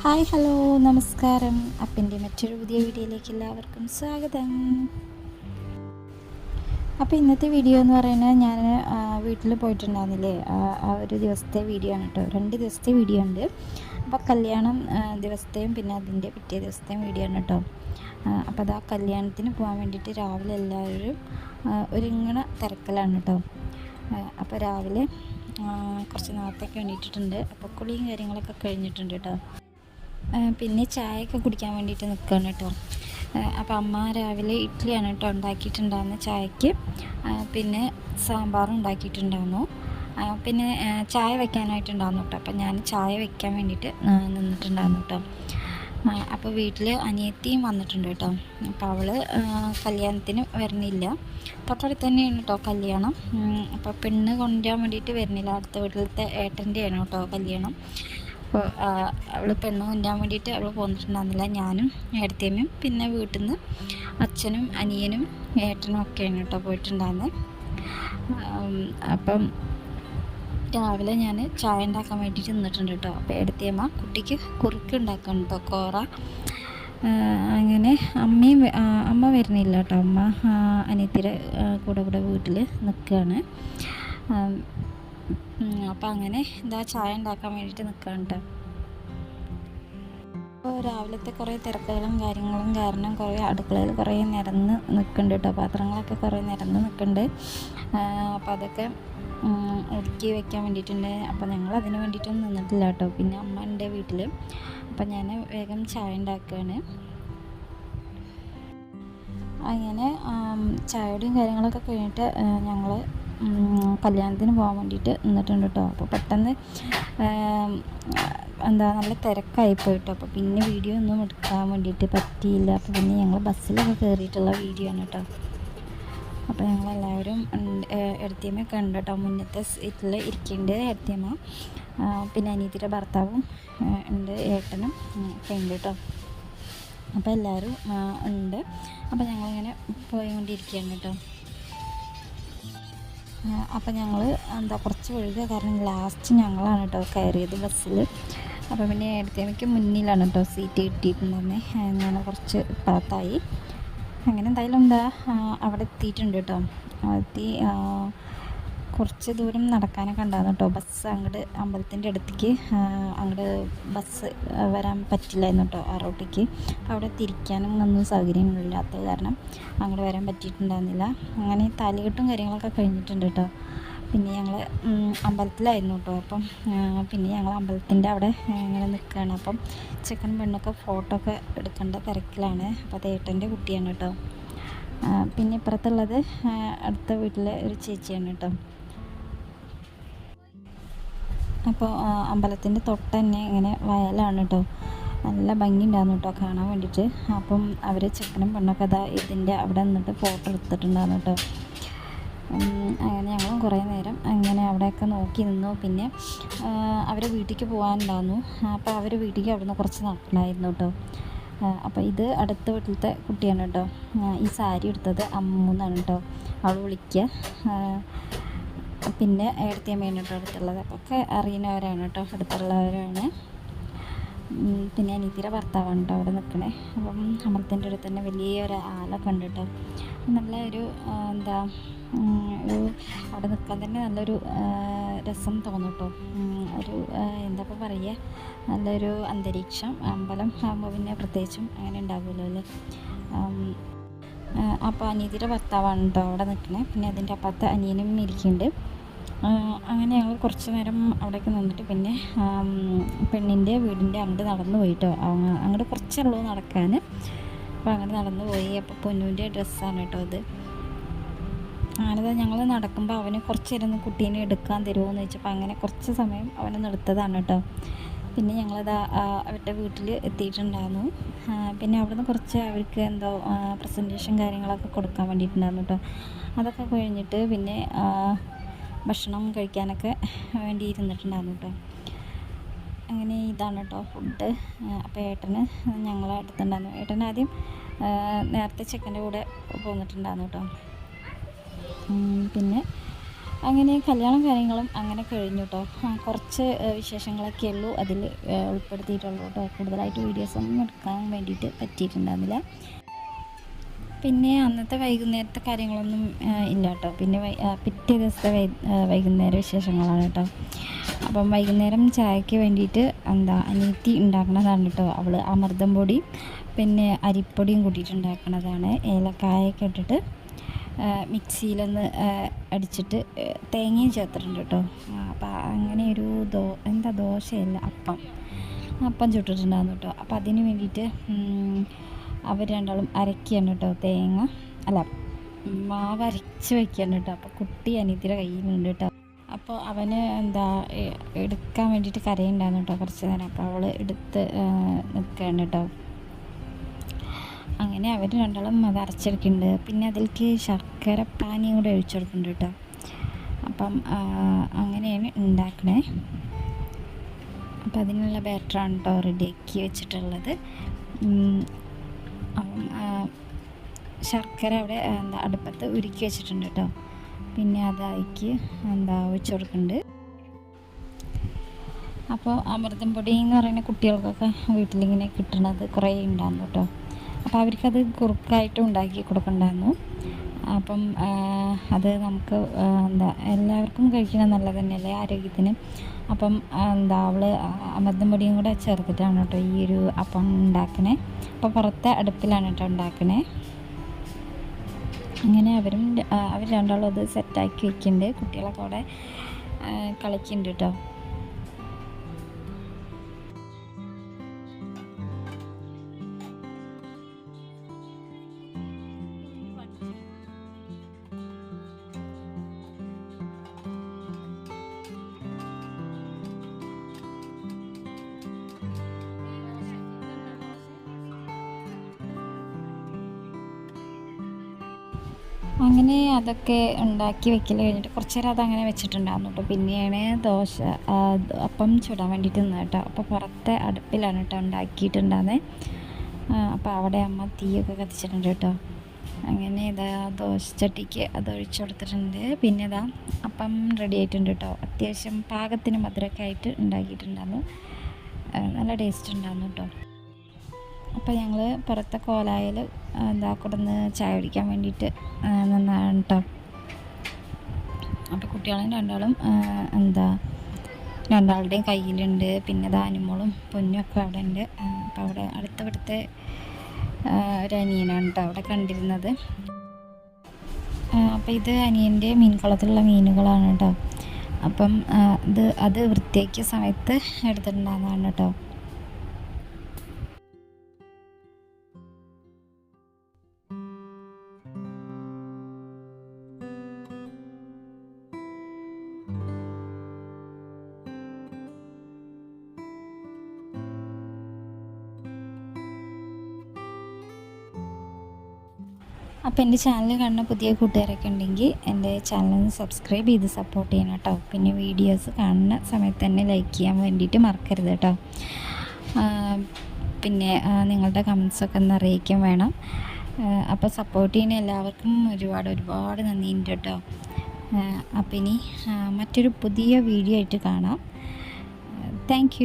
Hi hello നമസ്കാരം. അപ്പിന്റെ മറ്റൊരു പുതിയ വീഡിയോയിലേക്ക് എല്ലാവർക്കും സ്വാഗതം. അപ്പോൾ ഇന്നത്തെ വീഡിയോ എന്ന് പറയുന്നത് ഞാൻ വീട്ടിൽ പോയിട്ടുണ്ടായിരുന്നില്ലേ? ആ ഒരു ദിവസത്തെ വീഡിയോ ആണ് കേട്ടോ. രണ്ട് ദിവസത്തെ വീഡിയോ ഉണ്ട്. അപ്പോൾ കല്യാണം ദിവസത്തെയും പിന്നെ അതിന്റെ പിറ്റേ ദിവസത്തെയും വീഡിയോ ആണ് കേട്ടോ. അപ്പോൾ അത് ആ കല്യാണത്തിന് പോകാൻ വേണ്ടിയിട്ട് രാവിലെ എല്ലാവരും ഒരുങ്ങണ തിരക്കലാണ് കേട്ടോ. അപ്പോൾ രാവിലെ കുറച്ച് നേരത്തേക്ക് എണീറ്റിട്ടുണ്ട്. അപ്പോൾ കുളിയും കാര്യങ്ങളൊക്കെ കഴിഞ്ഞിട്ടുണ്ട് കേട്ടോ. പിന്നെ ചായയൊക്കെ കുടിക്കാൻ വേണ്ടിയിട്ട് നിൽക്കുകയാണ് കേട്ടോ. അപ്പോൾ അമ്മ രാവിലെ ഇഡ്ഡലിയാണ് കേട്ടോ ഉണ്ടാക്കിയിട്ടുണ്ടായിരുന്ന ചായക്ക് പിന്നെ സാമ്പാർ ഉണ്ടാക്കിയിട്ടുണ്ടായിരുന്നു. പിന്നെ ചായ വെക്കാനായിട്ടുണ്ടായിരുന്നു കേട്ടോ. അപ്പോൾ ഞാൻ ചായ വെക്കാൻ വേണ്ടിയിട്ട് നിന്നിട്ടുണ്ടായിരുന്നു കേട്ടോ. അപ്പോൾ വീട്ടിൽ അനിയത്തിയും വന്നിട്ടുണ്ട് കേട്ടോ. അപ്പോൾ അവൾ കല്യാണത്തിന് വരുന്നില്ല. തൊട്ടടുത്ത് തന്നെയാണ് കേട്ടോ കല്യാണം. അപ്പോൾ പെണ്ണ് കൊണ്ടുവരാൻ വേണ്ടിയിട്ട് വരുന്നില്ല. അടുത്ത വീട്ടിലത്തെ ഏട്ടന്റെയാണ് കേട്ടോ കല്യാണം. അപ്പോൾ അവൾ പെണ്ണ് കൊണ്ടുവരാൻ വേണ്ടിയിട്ട് അവൾ പോന്നിട്ടുണ്ടായിരുന്നില്ല. ഞാനും ഏടത്തിയമ്മയും പിന്നെ വീട്ടിൽ നിന്ന് അച്ഛനും അനിയനും ഏട്ടനും ഒക്കെയാണ് കേട്ടോ പോയിട്ടുണ്ടായിരുന്നത് അപ്പം രാവിലെ ഞാൻ ചായ ഉണ്ടാക്കാൻ വേണ്ടിയിട്ട് നിന്നിട്ടുണ്ട് കേട്ടോ. അപ്പോൾ എടുത്തിയമ്മ കുട്ടിക്ക് കുറുക്ക് ഉണ്ടാക്കണം കേട്ടോ കോറ. അങ്ങനെ അമ്മയും അമ്മ വരുന്നില്ല കേട്ടോ. അമ്മ അനിയത്തിയുടെ കൂടെ കൂടെ വീട്ടിൽ നിൽക്കുകയാണ് അപ്പോൾ അങ്ങനെ എന്താ ചായ ഉണ്ടാക്കാൻ വേണ്ടിയിട്ട് നിൽക്കുകയാണ് കേട്ടോ അപ്പോൾ രാവിലത്തെ കുറേ തിരക്കുകളും കാര്യങ്ങളും കാരണം കുറേ അടുക്കളയിൽ കുറേ നിരന്ന് നിൽക്കുന്നുണ്ട് കേട്ടോ പാത്രങ്ങളൊക്കെ കുറേ നിരന്ന് നിൽക്കുന്നുണ്ട് അപ്പോൾ അതൊക്കെ ഒതുക്കി വെക്കാൻ വേണ്ടിയിട്ടുണ്ട്. അപ്പോൾ ഞങ്ങൾ അതിന് വേണ്ടിയിട്ടൊന്നും നിന്നിട്ടില്ല കേട്ടോ പിന്നെ അമ്മ ഉണ്ട് വീട്ടിൽ അപ്പോൾ ഞാൻ വേഗം ചായ ഉണ്ടാക്കുകയാണ് അങ്ങനെ ചായയുടെയും കാര്യങ്ങളൊക്കെ കഴിഞ്ഞിട്ട് ഞങ്ങൾ കല്യാണത്തിന് പോകാൻ വേണ്ടിയിട്ട് നിന്നിട്ടുണ്ട് കേട്ടോ അപ്പോൾ പെട്ടെന്ന് എന്താ നല്ല തിരക്കായിപ്പോയി കേട്ടോ അപ്പോൾ പിന്നെ വീഡിയോ ഒന്നും എടുക്കാൻ വേണ്ടിയിട്ട് പറ്റിയില്ല. അപ്പോൾ പിന്നെ ഞങ്ങൾ ബസ്സിലൊക്കെ കയറിയിട്ടുള്ള വീഡിയോ ആണ് കേട്ടോ അപ്പോൾ ഞങ്ങളെല്ലാവരും എടുത്തിയമ്മ കണ്ടു കേട്ടോ മുന്നത്തെ സീറ്റിൽ ഇരിക്കേണ്ടത് എടുത്തിയമ്മ. പിന്നെ അനീതിയുടെ ഭർത്താവും ഉണ്ട് ഏട്ടനും ഒക്കെ ഉണ്ട് കേട്ടോ അപ്പോൾ എല്ലാവരും ഉണ്ട്. അപ്പോൾ ഞങ്ങളിങ്ങനെ പോയിക്കൊണ്ടിരിക്കുകയാണ് കേട്ടോ അപ്പോൾ ഞങ്ങൾ എന്താ കുറച്ച് ഒഴുകുക കാരണം ലാസ്റ്റ് ഞങ്ങളാണ് കേട്ടോ കയറിയത് ബസ്സിൽ അപ്പോൾ പിന്നെ എടുത്തേമയ്ക്ക് മുന്നിലാണ് കേട്ടോ സീറ്റ് കിട്ടിയിട്ടുണ്ടെന്ന്. ഞാൻ കുറച്ച് പുറത്തായി അങ്ങനെ എന്തായാലും എന്താ അവിടെ എത്തിയിട്ടുണ്ട് കേട്ടോ എത്തി കുറച്ച് ദൂരം നടക്കാനൊക്കെ ഉണ്ടായിരുന്നു കേട്ടോ. ബസ് അങ്ങോട്ട് അമ്പലത്തിന്റെ അടുത്തേക്ക് അങ്ങോട്ട് ബസ് വരാൻ പറ്റില്ലായിരുന്നു കേട്ടോ ആ റോട്ടിക്ക്. അവിടെ തിരിക്കാനും ഒന്നും സൗകര്യങ്ങളില്ലാത്തത് കാരണം അങ്ങോട്ട് വരാൻ പറ്റിയിട്ടുണ്ടായിരുന്നില്ല. അങ്ങനെ താലികെട്ടും കാര്യങ്ങളൊക്കെ കഴിഞ്ഞിട്ടുണ്ട് കേട്ടോ. പിന്നെ ഞങ്ങൾ അമ്പലത്തിലായിരുന്നു കേട്ടോ. അപ്പം പിന്നെ ഞങ്ങൾ അമ്പലത്തിന്റെ അവിടെ ഇങ്ങനെ നിൽക്കുകയാണ് അപ്പം ചിക്കൻ പെണ്ണൊക്കെ ഫോട്ടോ ഒക്കെ എടുക്കേണ്ട തിരക്കിലാണ്. അപ്പോൾ അത് കുട്ടിയാണ് കേട്ടോ. പിന്നെ ഇപ്പുറത്തുള്ളത് അടുത്ത വീട്ടിലെ ഒരു ചേച്ചിയാണ് കേട്ടോ. അപ്പോൾ അമ്പലത്തിന്റെ തൊട്ട് തന്നെ ഇങ്ങനെ വയലാണ് കേട്ടോ നല്ല ഭംഗി ഉണ്ടായിരുന്നു കേട്ടോ കാണാൻ വേണ്ടിയിട്ട്. അപ്പം അവർ ചെക്കനും പെണ്ണൊക്കെ അതാ ഇതിന്റെ അവിടെ നിന്നിട്ട് ഫോട്ടോ എടുത്തിട്ടുണ്ടായിരുന്നു കേട്ടോ അങ്ങനെ ഞങ്ങളും കുറേ നേരം അങ്ങനെ അവിടെയൊക്കെ നോക്കി നിന്നു. പിന്നെ അവരെ വീട്ടിലേക്ക് പോകാനുണ്ടായിരുന്നു. അപ്പോൾ അവർ വീട്ടിലേക്ക് അവിടെ നിന്ന് കുറച്ച് നടക്കണമായിരുന്നു കേട്ടോ അപ്പോൾ ഇത് അടുത്ത വീട്ടിലത്തെ കുട്ടിയാണ് കേട്ടോ ഈ സാരി എടുത്തത് അമ്മൂന്നാണ് കേട്ടോ അവൾ വിളിക്കുക. പിന്നെ ഏടത്തിയമ്മയാണ് കേട്ടോ അടുത്തുള്ളത്. ഒക്കെ അറിയുന്നവരാണ് കേട്ടോ അടുത്തുള്ളവരാണ്. പിന്നെ അനീതിയുടെ ഭർത്താവാണ് കേട്ടോ അവിടെ നിൽക്കണേ. അപ്പം അമൃത്തിന്റെ അടുത്ത് തന്നെ വലിയൊരു ആലൊക്കെ ഉണ്ട് കേട്ടോ. നല്ല ഒരു എന്താ ഒരു അവിടെ നിൽക്കാൻ തന്നെ നല്ലൊരു രസം തോന്നും കേട്ടോ. ഒരു എന്താ ഇപ്പോൾ പറയുക നല്ലൊരു അന്തരീക്ഷം അമ്പലം ആകുമ്പോൾ പിന്നെ പ്രത്യേകിച്ചും അങ്ങനെ ഉണ്ടാകുമല്ലോ അല്ലേ? അപ്പോൾ അനീതിയുടെ ഭർത്താവാണ് കേട്ടോ അവിടെ നിൽക്കണേ. പിന്നെ അതിന്റെ അപ്പുറത്ത് അനിയനും ഇരിക്കുന്നുണ്ട്. അങ്ങനെ ഞങ്ങൾ കുറച്ച് നേരം അവിടേക്ക് നിന്നിട്ട് പിന്നെ പെണ്ണിന്റെ വീടിന്റെ അങ്ങോട്ട് നടന്നു പോയിട്ടോ. അങ്ങോട്ട് കുറച്ചുള്ളൂ നടക്കാൻ അപ്പോൾ അങ്ങോട്ട് നടന്നു പോയി. അപ്പോൾ പൊന്നൂന്റെ ഡ്രസ്സാണ് കേട്ടോ അത് അങ്ങനെ ഞങ്ങൾ നടക്കുമ്പോൾ അവന് കുറച്ച് നേരം കുട്ടീനെ എടുക്കാൻ തരുമോ എന്ന് ചോദിച്ചപ്പോൾ അങ്ങനെ കുറച്ച് സമയം അവനെ എടുത്തതാണ് കേട്ടോ. പിന്നെ ഞങ്ങളത് അവരുടെ വീട്ടിൽ എത്തിയിട്ടുണ്ടായിരുന്നു. പിന്നെ അവിടുന്ന് കുറച്ച് അവർക്ക് എന്തോ പ്രസന്റേഷൻ കാര്യങ്ങളൊക്കെ കൊടുക്കാൻ വേണ്ടിയിട്ടുണ്ടായിരുന്നു കേട്ടോ. അതൊക്കെ കഴിഞ്ഞിട്ട് പിന്നെ ഭക്ഷണം കഴിക്കാനൊക്കെ വേണ്ടി ഇരുന്നിട്ടുണ്ടായിരുന്നു കേട്ടോ. അങ്ങനെ ഇതാണ് കേട്ടോ ഫുഡ്. അപ്പോൾ ഏട്ടന് ഞങ്ങളെ അടുത്തുണ്ടായിരുന്നു. ഏട്ടൻ ആദ്യം നേരത്തെ ചെക്കന്റെ കൂടെ പോന്നിട്ടുണ്ടായിരുന്നു കേട്ടോ. പിന്നെ അങ്ങനെ കല്യാണം കാര്യങ്ങളും അങ്ങനെ കഴിഞ്ഞു കേട്ടോ. കുറച്ച് വിശേഷങ്ങളൊക്കെ ഉള്ളൂ. അതിൽ ഉൾപ്പെടുത്തിയിട്ടുള്ളൂ കേട്ടോ. കൂടുതലായിട്ട് വീഡിയോസൊന്നും എടുക്കാൻ വേണ്ടിയിട്ട് പറ്റിയിട്ടുണ്ടായിരുന്നില്ല. പിന്നെ അന്നത്തെ വൈകുന്നേരത്തെ കാര്യങ്ങളൊന്നും ഇല്ല കേട്ടോ. പിന്നെ പിറ്റേ ദിവസത്തെ വൈ വൈകുന്നേര വിശേഷങ്ങളാണ് കേട്ടോ. അപ്പം വൈകുന്നേരം ചായക്ക് വേണ്ടിയിട്ട് എന്താ അനിയത്തി ഉണ്ടാക്കണതാണ് കേട്ടോ. അവൾ അമൃതം പൊടി പിന്നെ അരിപ്പൊടിയും കൂട്ടിയിട്ട് ഉണ്ടാക്കുന്നതാണ് ഏലക്കായൊക്കെ ഇട്ടിട്ട് മിക്സിയിലൊന്ന് അടിച്ചിട്ട് തേങ്ങയും ചേർത്തിട്ടുണ്ട് കേട്ടോ. അപ്പം അങ്ങനെ ഒരു ദോ എന്താ ദോശയല്ല അപ്പം. അപ്പം ചുട്ടിട്ടുണ്ടായിരുന്നു കേട്ടോ. അപ്പം അതിന് വേണ്ടിയിട്ട് അവർ രണ്ടാളും അരക്കുകയാണ് കേട്ടോ തേങ്ങ. അല്ല മാവ് അരച്ച് വയ്ക്കുകയാണ് കേട്ടോ. അപ്പോൾ കുട്ടി അനിയത്തിയുടെ കയ്യിലുണ്ട് കേട്ടോ. അപ്പോൾ അവന് എന്താ എടുക്കാൻ വേണ്ടിയിട്ട് കരയുണ്ടായിരുന്നു കേട്ടോ കുറച്ച് നേരം. അപ്പോൾ അവൾ എടുത്ത് നിൽക്കുകയാണ് കേട്ടോ. അങ്ങനെ അവർ രണ്ടാളും അത് അരച്ചെടുക്കുന്നുണ്ട്. പിന്നെ അതിലേക്ക് ശർക്കര പാനിയും കൂടെ ഒഴിച്ചു കൊടുക്കുന്നുണ്ട് കേട്ടോ. അപ്പം അങ്ങനെയാണ് ഉണ്ടാക്കണേ. അപ്പം അതിനുള്ള ബാറ്ററാണ് കേട്ടോ റെഡിയാക്കി വെച്ചിട്ടുള്ളത്. ശർക്കര അവിടെ എന്താ അടുപ്പത്ത് ഉരുക്കി വെച്ചിട്ടുണ്ട് കേട്ടോ പിന്നെ അതായിക്ക് എന്താ ഒഴിച്ചു കൊടുക്കുന്നുണ്ട് അപ്പോൾ അമൃതം പൊടി എന്ന് പറയുന്ന കുട്ടികൾക്കൊക്കെ വീട്ടിലിങ്ങനെ കിട്ടുന്നത് കുറേ ഉണ്ടായിരുന്നു കേട്ടോ അപ്പോൾ അവർക്കത് കുറുക്കായിട്ട് ഉണ്ടാക്കി കൊടുക്കണ്ടായിരുന്നു. അപ്പം അത് നമുക്ക് എന്താ എല്ലാവർക്കും കഴിക്കണം നല്ലത് തന്നെയല്ലേ ആരോഗ്യത്തിന്. അപ്പം എന്താ അവൾ അമൃതം പൊടിയും കൂടെ ചേർത്തിട്ടാണ് കേട്ടോ ഈ ഒരു അപ്പം ഉണ്ടാക്കണേ. അപ്പോൾ പുറത്തെ അടുപ്പിലാണ് കേട്ടോ ഉണ്ടാക്കണേ. അങ്ങനെ അവരും അവർ രണ്ടാളും അത് സെറ്റാക്കി വെക്കുന്നുണ്ട് കുട്ടികളൊക്കെ അവിടെ കളിക്കുന്നുണ്ട് കേട്ടോ അങ്ങനെ അതൊക്കെ ഉണ്ടാക്കി വെക്കൽ കഴിഞ്ഞിട്ട് കുറച്ച് നേരം അതങ്ങനെ വെച്ചിട്ടുണ്ടായിരുന്നു. കേട്ടോ പിന്നെയാണ് ദോശ അപ്പം ചുടാൻ വേണ്ടിയിട്ട് നിന്ന് കേട്ടോ അപ്പോൾ പുറത്തെ അടുപ്പിലാണ് കേട്ടോ ഉണ്ടാക്കിയിട്ടുണ്ടായിരുന്നത് അപ്പോൾ അവിടെ അമ്മ തീയൊക്കെ കത്തിച്ചിട്ടുണ്ട് കേട്ടോ അങ്ങനെ ഇതാ ദോശച്ചട്ടിക്ക് അത് ഒഴിച്ചു കൊടുത്തിട്ടുണ്ട്. പിന്നെ ഇതാ അപ്പം റെഡി ആയിട്ടുണ്ട് കേട്ടോ അത്യാവശ്യം പാകത്തിന് മധുരമൊക്കെ ആയിട്ട് ഉണ്ടാക്കിയിട്ടുണ്ടായിരുന്നു. നല്ല ടേസ്റ്റ് ഉണ്ടായിരുന്നു കേട്ടോ അപ്പോൾ ഞങ്ങൾ പുറത്തെ കോലായിൽ എന്താ കൊടുന്ന് ചായ കുടിക്കാൻ വേണ്ടിയിട്ട് നിന്നാണ് കേട്ടോ അപ്പോൾ കുട്ടികളും രണ്ടാളും എന്താ രണ്ടാളുടെയും കയ്യിലുണ്ട്. പിന്നെ ദാനിമോളും പൊന്നും ഒക്കെ അവിടെ ഉണ്ട്. അപ്പോൾ അവിടെ അടുത്തവിടുത്തെ ഒരനിയനാണ് ഒരു അനിയനാണ് കേട്ടോ അവിടെ കണ്ടിരുന്നത്. അപ്പോൾ ഇത് അനിയന്റെ മീൻകുളത്തിലുള്ള മീനുകളാണ് കേട്ടോ അപ്പം ഇത് അത് വൃത്തിയാക്കിയ സമയത്ത് എടുത്തിട്ടുണ്ടാകുന്നതാണ് കേട്ടോ അപ്പോൾ എന്റെ ചാനൽ കാണുന്ന പുതിയ കൂട്ടുകാരൊക്കെ ഉണ്ടെങ്കിൽ എന്റെ ചാനൽ സബ്സ്ക്രൈബ് ചെയ്ത് സപ്പോർട്ട് ചെയ്യണം കേട്ടോ. പിന്നെ വീഡിയോസ് കാണുന്ന സമയത്ത് തന്നെ ലൈക്ക് ചെയ്യാൻ വേണ്ടിയിട്ട് മറക്കരുത് കേട്ടോ. പിന്നെ നിങ്ങളുടെ കമൻസൊക്കെ ഒന്ന് അറിയിക്കാൻ വേണം. അപ്പോൾ സപ്പോർട്ട് ചെയ്യുന്ന എല്ലാവർക്കും ഒരുപാട് ഒരുപാട് നന്ദിയുണ്ട് കേട്ടോ. അപ്പം ഇനി മറ്റൊരു പുതിയ വീഡിയോ ആയിട്ട് കാണാം. താങ്ക്